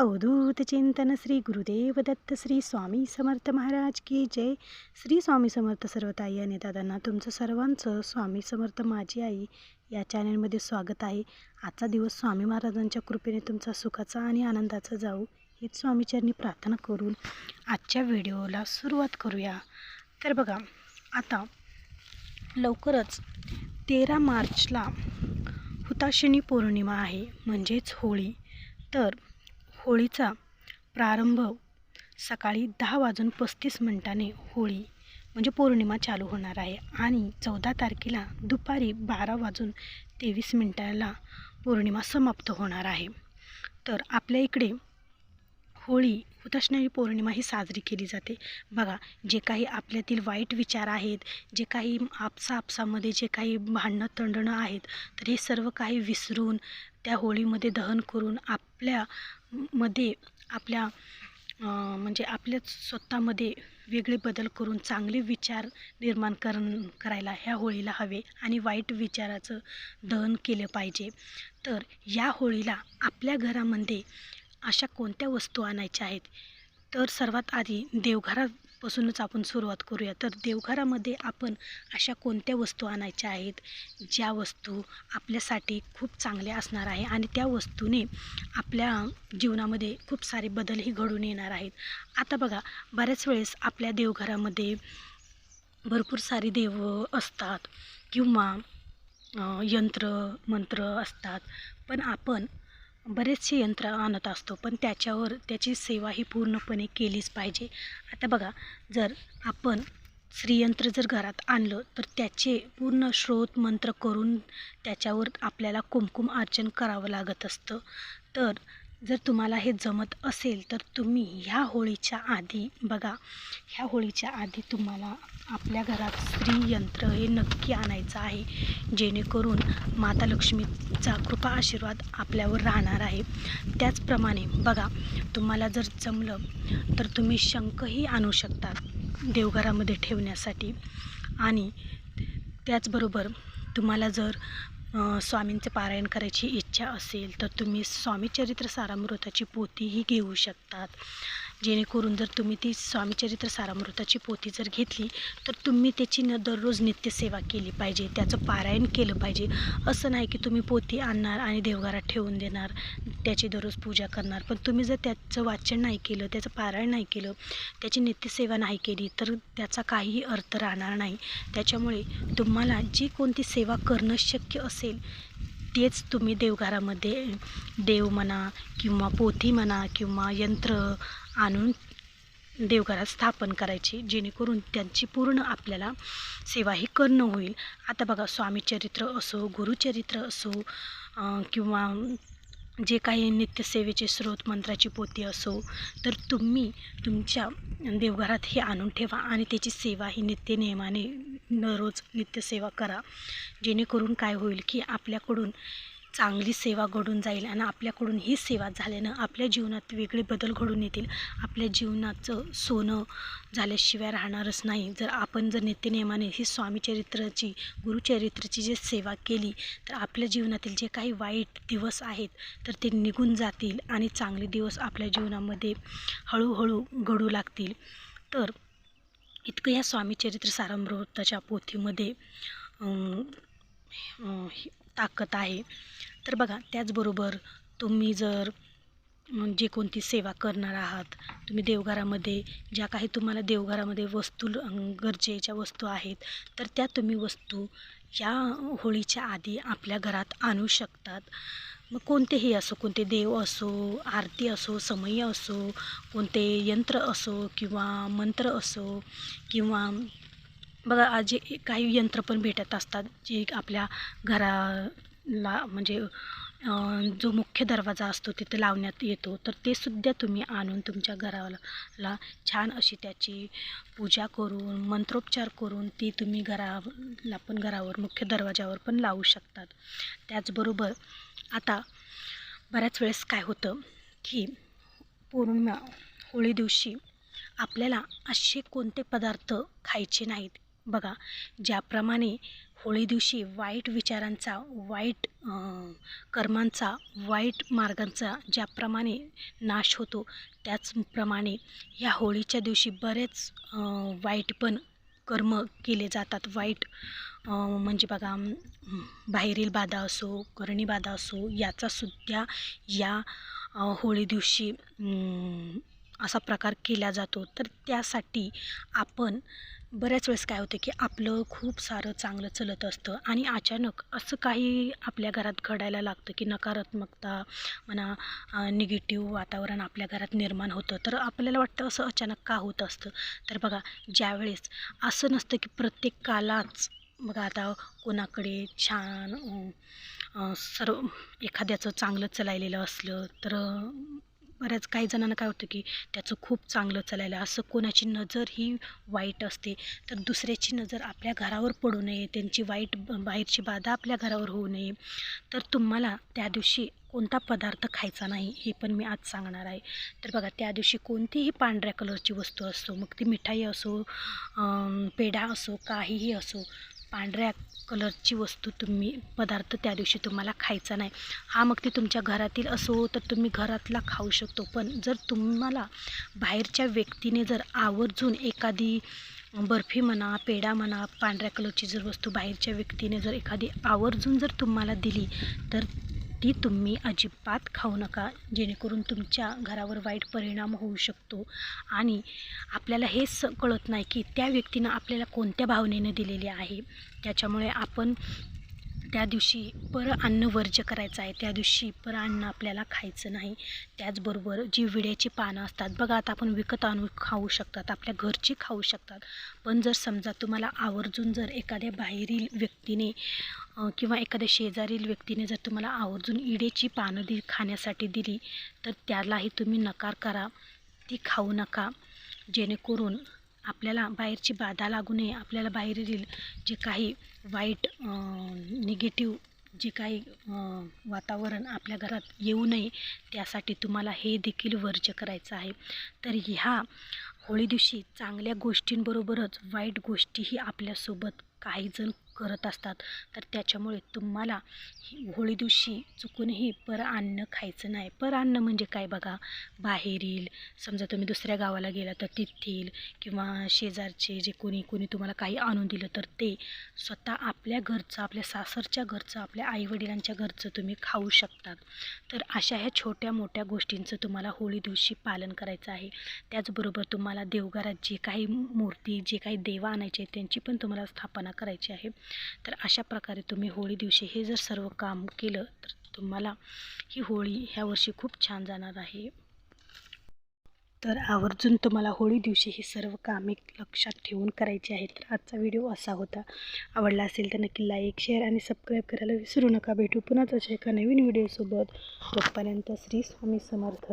अवधूत चिंतन श्री गुरुदेव दत्त श्री स्वामी समर्थ महाराज की जय. श्री स्वामी समर्थ सर्वताई आणि दादांना तुमचं सर्वांचं स्वामी समर्थ माझी आई या चॅनलमध्ये स्वागत आहे. आजचा दिवस स्वामी महाराजांच्या कृपेने तुमचा सुखाचा आणि आनंदाचा जाऊ हीच स्वामीचरणी प्रार्थना करून आजच्या व्हिडिओला सुरुवात करूया. तर बघा आता लवकरच तेरा मार्चला हुताशिनी पौर्णिमा आहे म्हणजेच होळी. तर होळीचा प्रारंभ सकाळी दहा वाजून पस्तीस मिनिटाने होळी म्हणजे पौर्णिमा चालू होणार आहे. आणि चौदा तारखेला दुपारी बारा वाजून तेवीस मिनिटाला पौर्णिमा समाप्त होणार आहे. तर आपल्या इकडे होळी हुताशनारी पौर्णिमा ही साजरी केली जाते. बघा जे काही आपल्यातील वाईट विचार आहेत जे काही आपसा आपसामध्ये जे काही भांडणं तंडणं आहेत तर हे सर्व काही विसरून त्या होळीमध्ये दहन करून आपल्या मध्ये आपल्या म्हणजे आपल्याच स्वतःमध्ये वेगळे बदल करून चांगले विचार निर्माण कर करायला ह्या होळीला हवे आणि वाईट विचाराचं दहन केलं पाहिजे. तर या होळीला आपल्या घरामध्ये अशा कोणत्या वस्तू आणायच्या आहेत? तर सर्वात आधी देवघरात पासूनच आपण सुरुवात करूया. तर देवघरामध्ये आपण अशा कोणत्या वस्तू आणायच्या आहेत? ज्या वस्तू आपल्यासाठी खूप चांगल्या असणार आहे आणि त्या वस्तूने आपल्या जीवनामध्ये खूप सारे बदलही घडून येणार आहेत. आता बघा बऱ्याच वेळेस आपल्या देवघरामध्ये भरपूर सारी देव असतात किंवा यंत्र मंत्र असतात. पण आपण बरेचसे यंत्र आणत असतो पण त्याच्यावर त्याची सेवा ही पूर्णपणे केलीच पाहिजे. आता बघा जर आपण श्रीयंत्र जर घरात आणलं तर त्याचे पूर्ण श्रोत मंत्र करून त्याच्यावर आपल्याला कुमकुम अर्चन करावं लागत असतं. तर जर तुम्हाला हे जमत असेल तर तुम्ही ह्या होळीच्या आधी बघा ह्या होळीच्या आधी तुम्हाला आपल्या घरात स्त्री यंत्र हे नक्की आणायचं आहे. जेणेकरून माता लक्ष्मीचा कृपा आशीर्वाद आपल्यावर राहणार आहे. त्याचप्रमाणे बघा तुम्हाला जर जमलं तर तुम्ही शंखही आणू शकता देवघरामध्ये ठेवण्यासाठी. आणि त्याचबरोबर तुम्हाला जर स्वामींचे पारायण करायची इच्छा असेल तर तुम्ही स्वामीचरित्र सारामृताची पोथीही घेऊ शकतात. जेणेकरून जर तुम्ही ती स्वामीचरित्र सारामृताची पोथी जर घेतली तर तुम्ही त्याची न दररोज नित्यसेवा केली पाहिजे त्याचं पारायण केलं पाहिजे. असं नाही की तुम्ही पोथी आणणार आणि देवघरात ठेवून देणार त्याची दररोज पूजा करणार. पण तुम्ही जर त्याचं वाचन नाही केलं त्याचं पारायण नाही केलं त्याची नित्यसेवा नाही केली तर त्याचा काहीही अर्थ राहणार नाही. त्याच्यामुळे तुम्हाला जी कोणती सेवा करणं शक्य असेल तेच तुम्ही देवघरामध्ये देव म्हणा किंवा पोथी म्हणा किंवा यंत्र आणून देवघरात स्थापन करायची जेणेकरून त्यांची पूर्ण आपल्याला सेवा ही करणं होईल. आता बघा स्वामीचरित्र असो गुरुचरित्र असो किंवा जे काही नित्यसेवेचे स्रोत मंत्राची पोती असो तर तुम्ही तुमच्या देवघरात हे आणून ठेवा आणि त्याची सेवा ही नित्य नियमाने दररोज नित्यसेवा करा. जेणेकरून काय होईल की आपल्याकडून चांगली सेवा घडून जाईल आणि आपल्याकडून ही सेवा झाल्यानं आपल्या जीवनात वेगळे बदल घडून येतील. आपल्या जीवनाचं सोनं झाल्याशिवाय राहणारच नाही. जर आपण जर नित्यनियमाने ही स्वामीचरित्राची गुरुचरित्राची जी सेवा केली तर आपल्या जीवनातील जे काही वाईट दिवस आहेत तर ते निघून जातील आणि चांगले दिवस आपल्या जीवनामध्ये हळूहळू घडू लागतील. तर इतकं या स्वामीचरित्र सारामृताच्या पोथीमध्ये ताकद आहे. तर बघा त्याचबरोबर तुम्ही जर जे कोणती सेवा करणार आहात तुम्ही देवघरामध्ये ज्या काही तुम्हाला देवघरामध्ये वस्तू गरजेच्या वस्तू आहेत तर त्या तुम्ही वस्तू या होळीच्या आधी आपल्या घरात आणू शकतात. मग कोणतेही असो कोणते देव असो आरती असो समय असो कोणते यंत्र असो किंवा मंत्र असो किंवा बघा जे काही यंत्र पण भेटत असतात जे आपल्या घराला म्हणजे जो मुख्य दरवाजा असतो तिथे लावण्यात येतो तर ते सुद्धा तुम्ही आणून तुमच्या घराला छान अशी त्याची पूजा करून मंत्रोपचार करून ती तुम्ही घराला पण घरावर मुख्य दरवाजावर पण लावू शकतात. त्याचबरोबर आता बऱ्याच वेळेस काय होतं की पौर्णिमा होळी दिवशी आपल्याला असे कोणते पदार्थ खायचे नाहीत बघा ज्याप्रमाणे होळी दिवशी वाईट विचारांचा वाईट कर्मांचा वाईट मार्गांचा ज्याप्रमाणे नाश होतो त्याचप्रमाणे या होळीच्या दिवशी बरेच वाईट पण कर्म केले जातात. वाईट म्हणजे बघा बाहेरील बाधा असो करणी बाधा असो याचासुद्धा या होळी दिवशी असा प्रकार केला जातो. तर त्यासाठी आपण बऱ्याच वेळेस काय होतं की आपलं खूप सारं चांगलं चलत असतं आणि अचानक असं काही आपल्या घरात घडायला लागतं की नकारात्मकता म्हणा निगेटिव्ह वातावरण आपल्या घरात निर्माण होतं. तर आपल्याला वाटतं असं अचानक का होत असतं? तर बघा ज्यावेळेस असं नसतं की प्रत्येकालाच बघा आता कोणाकडे छान सर्व एखाद्याचं चांगलं चलायलेलं असलं तर बऱ्याच काही जणांना काय होतं की त्याचं खूप चांगलं चालायला असं कोणाची नजर ही वाईट असते. तर दुसऱ्याची नजर आपल्या घरावर पडू नये त्यांची वाईट बाहेरची बाधा आपल्या घरावर होऊ नये. तर तुम्हाला त्या दिवशी कोणता पदार्थ खायचा नाही हे पण मी आज सांगणार आहे. तर बघा त्या दिवशी कोणतीही पांढऱ्या कलरची वस्तू असो मग ती मिठाई असो पेढा असो काहीही असो पांढऱ्या कलरची वस्तू तुम्ही पदार्थ त्या दिवशी तुम्हाला खायचा नाही. हा मग ते तुमच्या घरातील असो तर तुम्ही घरातला खाऊ शकतो. पण जर तुम्हाला बाहेरच्या व्यक्तीने जर आवर्जून एखादी बर्फी म्हणा पेढा म्हणा पांढऱ्या कलरची जर वस्तू बाहेरच्या व्यक्तीने जर एखादी आवर्जून जर तुम्हाला दिली तर ती तुम्ही अजिबात खाऊ नका जेणेकरून तुमच्या घरावर वाईट परिणाम होऊ शकतो. आणि आपल्याला हेच स- कळत नाही की त्या व्यक्तीनं आपल्याला कोणत्या भावनेनं दिलेली आहे. त्याच्यामुळे आपण त्या दिवशी पर अन्न वर्ज्य करायचं आहे. त्या दिवशी पर अन्न आपल्याला खायचं नाही. त्याचबरोबर जी विड्याची पानं असतात. बघा आता आपण विकत आणून खाऊ शकतात. आपल्या घरची खाऊ शकतात. पण जर समजा तुम्हाला आवर्जून जर एखाद्या बाहेरील व्यक्तीने किंवा एखाद्या शेजारील व्यक्तीने जर तुम्हाला आवर्जून इडेची पानं दि खाण्यासाठी दिली तर त्यालाही तुम्ही नकार करा. ती खाऊ नका. जेणेकरून आपल्याला बाहेरची बाधा लागू नये आपल्याला बाहेरील जे काही वाईट निगेटिव्ह जे काही वातावरण आपल्या घरात येऊ नये त्यासाठी तुम्हाला हे देखील वर्ज्य करायचं आहे. तर ह्या होळी दिवशी चांगल्या गोष्टींबरोबरच वाईट गोष्टीही आपल्यासोबत काही जण करत असतात. तर त्याच्यामुळे तुम्हाला होळी दिवशी चुकूनही पर अन्न खायचं नाही. पर अन्न म्हणजे काय बघा? बाहेरील समजा तुम्ही दुसऱ्या गावाला गेला तर तेथील किंवा शेजारचे जे कोणी कोणी तुम्हाला काही आणून दिलं तर ते स्वतः आपल्या घरचं आपल्या सासरच्या घरचं आपल्या आईवडिलांच्या घरचं तुम्ही खाऊ शकतात तर अशा ह्या छोट्या मोठ्या गोष्टींचं तुम्हाला होळी दिवशी पालन करायचं आहे. त्याचबरोबर तुम्हाला देवघरात जे काही मूर्ती जे काही देवा आणायचे आहेत त्यांची पण तुम्हाला स्थापना करायची आहे. तर अशा प्रकारे तुम्ही होळी दिवशी हे जर सर्व काम केलं तर तुम्हाला ही होळी ह्या वर्षी खूप छान जाणार आहे. तर आवर्जून तुम्हाला होळी दिवशी ही सर्व कामे लक्षात ठेवून करायची आहेत तर आजचा व्हिडिओ असा होता. आवडला असेल तर नक्की लाईक शेअर आणि सबस्क्राईब करायला विसरू नका. भेटू पुन्हाच अशा एका नवीन व्हिडिओसोबत. तोपर्यंत श्री स्वामी समर्थ.